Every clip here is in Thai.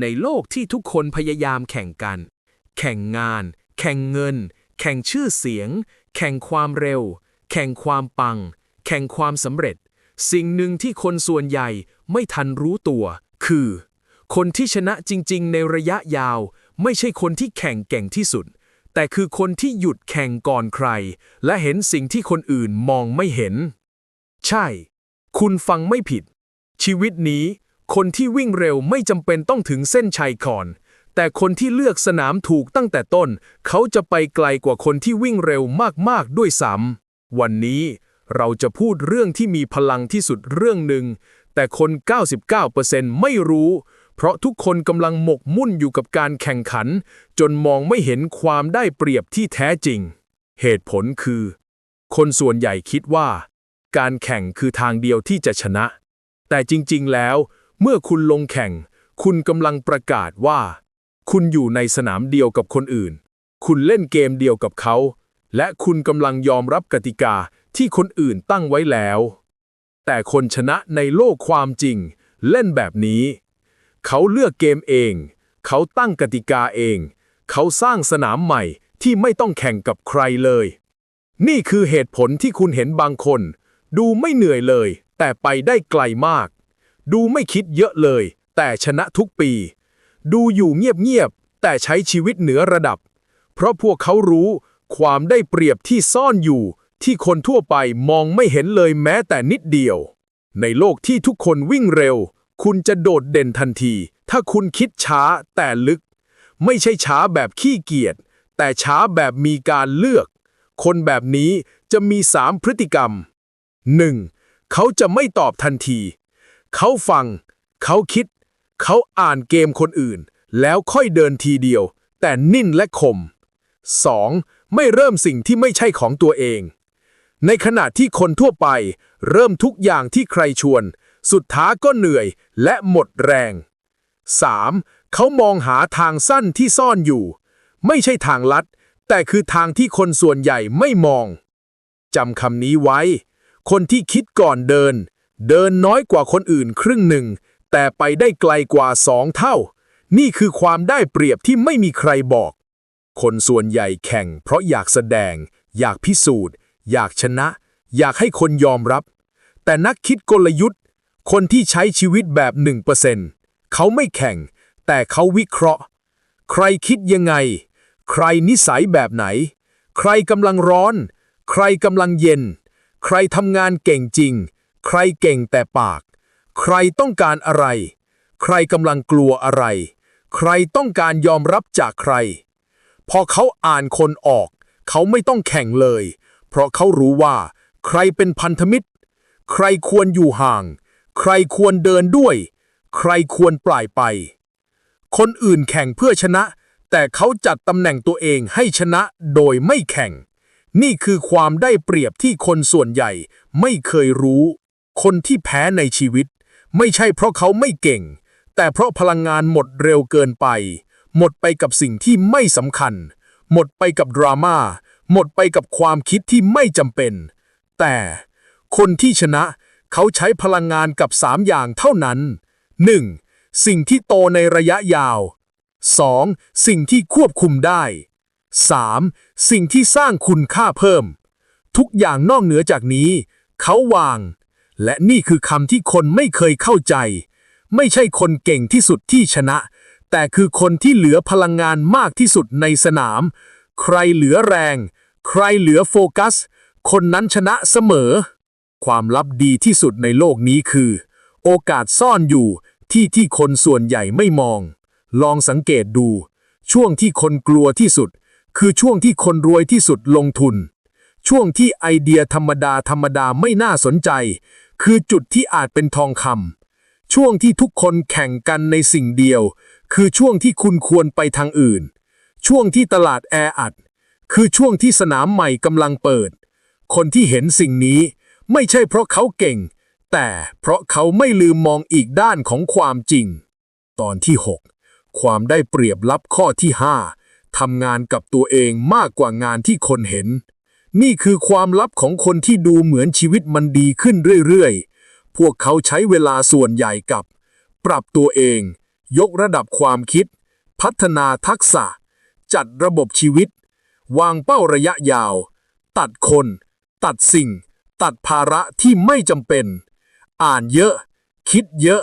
ในโลกที่ทุกคนพยายามแข่งกัน แข่งงาน แข่งเงิน แข่งชื่อเสียง แข่งความเร็ว แข่งความปัง แข่งความสำเร็จ สิ่งหนึ่งที่คนส่วนใหญ่ไม่ทันรู้ตัว คือ คนที่ชนะจริง ๆ ในระยะยาว ไม่ใช่คนที่แข่งเก่งที่สุด แต่คือคนที่หยุดแข่งก่อนใคร และเห็นสิ่งที่คนอื่นมองไม่เห็น ใช่ คุณฟังไม่ผิด ชีวิตนี้ คนที่วิ่งเร็วไม่จำเป็นต้องถึงเส้นชัยก่อน แต่คนที่เลือกสนามถูกตั้งแต่ต้น เขาจะไปไกลกว่าคนที่วิ่งเร็วมากๆด้วยซ้ำวันนี้เราจะพูดเรื่องที่มีพลังที่สุดเรื่องหนึ่ง แต่คน 99%ไม่รู้ เพราะทุกคนกำลังหมกมุ่นอยู่กับการแข่งขัน จนมองไม่เห็นความได้เปรียบที่แท้จริง เหตุผลคือ คนส่วนใหญ่คิดว่า การแข่งคือทางเดียวที่จะชนะ แต่จริง ๆ แล้ว เมื่อคุณลงแข่ง คุณกำลังประกาศว่า คุณอยู่ในสนามเดียวกับคนอื่น คุณเล่นเกมเดียวกับเขา และคุณกำลังยอมรับกติกาที่คนอื่นตั้งไว้แล้ว แต่คนชนะในโลกความจริง เล่นแบบนี้ เขาเลือกเกมเอง เขาตั้งกติกาเอง เขาสร้างสนามใหม่ที่ไม่ต้องแข่งกับใครเลย นี่คือเหตุผลที่คุณเห็นบางคน ดูไม่เหนื่อยเลย แต่ไปได้ไกลมาก ดูไม่คิดเยอะเลย แต่ชนะทุกปี ดูอยู่เงียบๆ แต่ใช้ชีวิตเหนือระดับ เพราะพวกเขารู้ความได้เปรียบที่ซ่อนอยู่ ที่คนทั่วไปมองไม่เห็นเลยแม้แต่นิดเดียว ในโลกที่ทุกคนวิ่งเร็ว คุณจะโดดเด่นทันที ถ้าคุณคิดช้าแต่ลึก ไม่ใช่ช้าแบบขี้เกียจแต่ช้าแบบมีการเลือก คนแบบนี้จะมีสามพฤติกรรม 1. เขาจะไม่ตอบทันที เขาฟัง เขาคิด เขาอ่านเกมคนอื่น แล้วค่อยเดินทีเดียว แต่นิ่นและคม 2. ไม่เริ่มสิ่งที่ไม่ใช่ของตัวเอง ในขณะที่คนทั่วไป เริ่มทุกอย่างที่ใครชวน สุดท้ายก็เหนื่อยและหมดแรง 3. เขามองหาทางสั้นที่ซ่อนอยู่ ไม่ใช่ทางลัด แต่คือทางที่คนส่วนใหญ่ไม่มองจำคำนี้ไว้ คนที่คิดก่อนเดิน เดินน้อยกว่าคนอื่นครึ่งหนึ่ง แต่ไปได้ไกลกว่าสองเท่า นี่คือความได้เปรียบที่ไม่มีใครบอก คนส่วนใหญ่แข่ง เพราะอยากแสดง อยากพิสูจน์ อยากชนะ อยากให้คนยอมรับ แต่นักคิดกลยุทธ์ คนที่ใช้ชีวิตแบบ1%เขาไม่แข่ง แต่เขาวิเคราะห์ ใครคิดยังไง ใครนิสัยแบบไหน ใครกำลังร้อน ใครกำลังเย็น ใครทำงานเก่งจริง ใครเก่งแต่ปาก ใครต้องการอะไร ใครกำลังกลัวอะไร ใครต้องการยอมรับจากใคร พอเขาอ่านคนออก เขาไม่ต้องแข่งเลย เพราะเขารู้ว่า ใครเป็นพันธมิตร ใครควรอยู่ห่าง ใครควรเดินด้วย ใครควรปล่อยไป คนอื่นแข่งเพื่อชนะ แต่เขาจัดตำแหน่งตัวเองให้ชนะโดยไม่แข่งนี่คือความได้เปรียบที่คนส่วนใหญ่ไม่เคยรู้ คนที่แพ้ในชีวิต ไม่ใช่เพราะเขาไม่เก่ง แต่เพราะพลังงานหมดเร็วเกินไป หมดไปกับสิ่งที่ไม่สำคัญ หมดไปกับดราม่าหมดไปกับความคิดที่ไม่จำเป็น แต่คนที่ชนะเขาใช้พลังงานกับสามอย่างเท่านั้น 1. สิ่งที่โตในระยะยาว 2. สิ่งที่ควบคุมได้ 3. สิ่งที่สร้างคุณค่าเพิ่ม ทุกอย่างนอกเหนือจากนี้ เขาวาง และนี่คือคำที่คนไม่เคยเข้าใจ ไม่ใช่คนเก่งที่สุดที่ชนะ แต่คือคนที่เหลือพลังงานมากที่สุดในสนาม ใครเหลือแรง ใครเหลือโฟกัส คนนั้นชนะเสมอ ความลับดีที่สุดในโลกนี้คือ โอกาสซ่อนอยู่ที่ที่คนส่วนใหญ่ไม่มอง ลองสังเกตดู ช่วงที่คนกลัวที่สุด คือช่วงที่คนรวยที่สุดลงทุน ช่วงที่ไอเดียธรรมดาธรรมดาไม่น่าสนใจ คือจุดที่อาจเป็นทองคำช่วงที่ทุกคนแข่งกันในสิ่งเดียว คือช่วงที่คุณควรไปทางอื่น ช่วงที่ตลาดแออัด คือช่วงที่สนามใหม่กำลังเปิด คนที่เห็นสิ่งนี้ ไม่ใช่เพราะเขาเก่ง แต่เพราะเขาไม่ลืมมองอีกด้านของความจริง ตอนที่ 6 ความได้เปรียบลับข้อที่ 5ทำงานกับตัวเองมากกว่างานที่คนเห็น นี่คือความลับของคนที่ดูเหมือนชีวิตมันดีขึ้นเรื่อยๆ พวกเขาใช้เวลาส่วนใหญ่กับ ปรับตัวเอง ยกระดับความคิด พัฒนาทักษะ จัดระบบชีวิต วางเป้าระยะยาว ตัดคน ตัดสิ่ง ตัดภาระที่ไม่จำเป็น อ่านเยอะ คิดเยอะ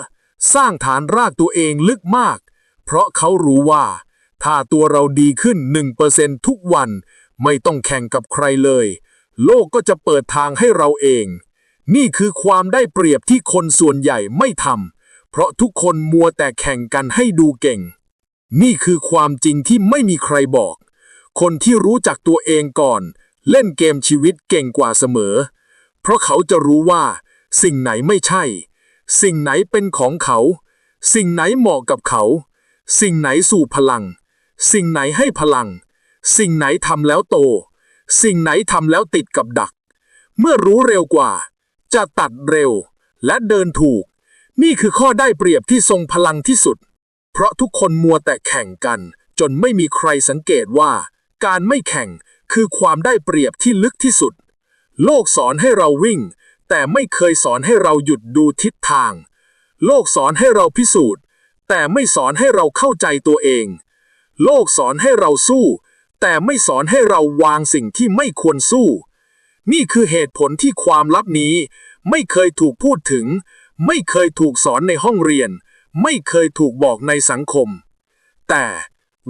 สร้างฐานรากตัวเองลึกมาก เพราะเขารู้ว่า ถ้าตัวเราดีขึ้น 1%ทุกวัน ไม่ต้องแข่งกับใครเลย โลกก็จะเปิดทางให้เราเอง นี่คือความได้เปรียบที่คนส่วนใหญ่ไม่ทำเพราะทุกคนมัวแต่แข่งกันให้ดูเก่ง นี่คือความจริงที่ไม่มีใครบอก คนที่รู้จักตัวเองก่อน เล่นเกมชีวิตเก่งกว่าเสมอ เพราะเขาจะรู้ว่า สิ่งไหนไม่ใช่ สิ่งไหนเป็นของเขา สิ่งไหนเหมาะกับเขา สิ่งไหนสู่พลัง สิ่งไหนให้พลัง สิ่งไหนทำแล้วโต สิ่งไหนทำแล้วติดกับดัก เมื่อรู้เร็วกว่า จะตัดเร็วและเดินถูก นี่คือข้อได้เปรียบที่ทรงพลังที่สุด เพราะทุกคนมัวแต่แข่งกัน จนไม่มีใครสังเกตว่า การไม่แข่งคือความได้เปรียบที่ลึกที่สุด โลกสอนให้เราวิ่ง แต่ไม่เคยสอนให้เราหยุดดูทิศทาง โลกสอนให้เราพิสูจน์ แต่ไม่สอนให้เราเข้าใจตัวเอง โลกสอนให้เราสู้ แต่ไม่สอนให้เราวางสิ่งที่ไม่ควรสู้ นี่คือเหตุผลที่ความลับนี้ ไม่เคยถูกพูดถึง ไม่เคยถูกสอนในห้องเรียน ไม่เคยถูกบอกในสังคม แต่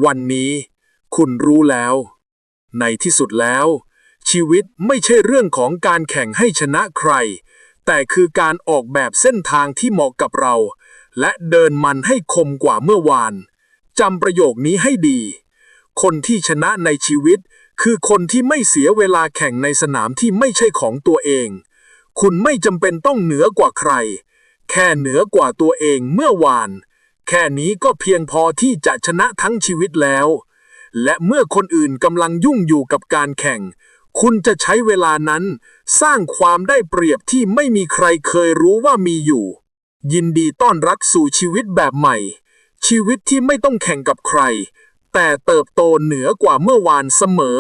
วันนี้คุณรู้แล้ว ในที่สุดแล้ว ชีวิตไม่ใช่เรื่องของการแข่งให้ชนะใคร แต่คือการออกแบบเส้นทางที่เหมาะกับเรา และเดินมันให้คมกว่าเมื่อวานจำประโยคนี้ให้ดี คนที่ชนะในชีวิต คือคนที่ไม่เสียเวลาแข่งในสนามที่ไม่ใช่ของตัวเอง คุณไม่จำเป็นต้องเหนือกว่าใคร แค่เหนือกว่าตัวเองเมื่อวาน แค่นี้ก็เพียงพอที่จะชนะทั้งชีวิตแล้ว และเมื่อคนอื่นกำลังยุ่งอยู่กับการแข่ง คุณจะใช้เวลานั้น สร้างความได้เปรียบที่ไม่มีใครเคยรู้ว่ามีอยู่ ยินดีต้อนรับสู่ชีวิตแบบใหม่ชีวิตที่ไม่ต้องแข่งกับใคร แต่เติบโตเหนือกว่าเมื่อวานเสมอ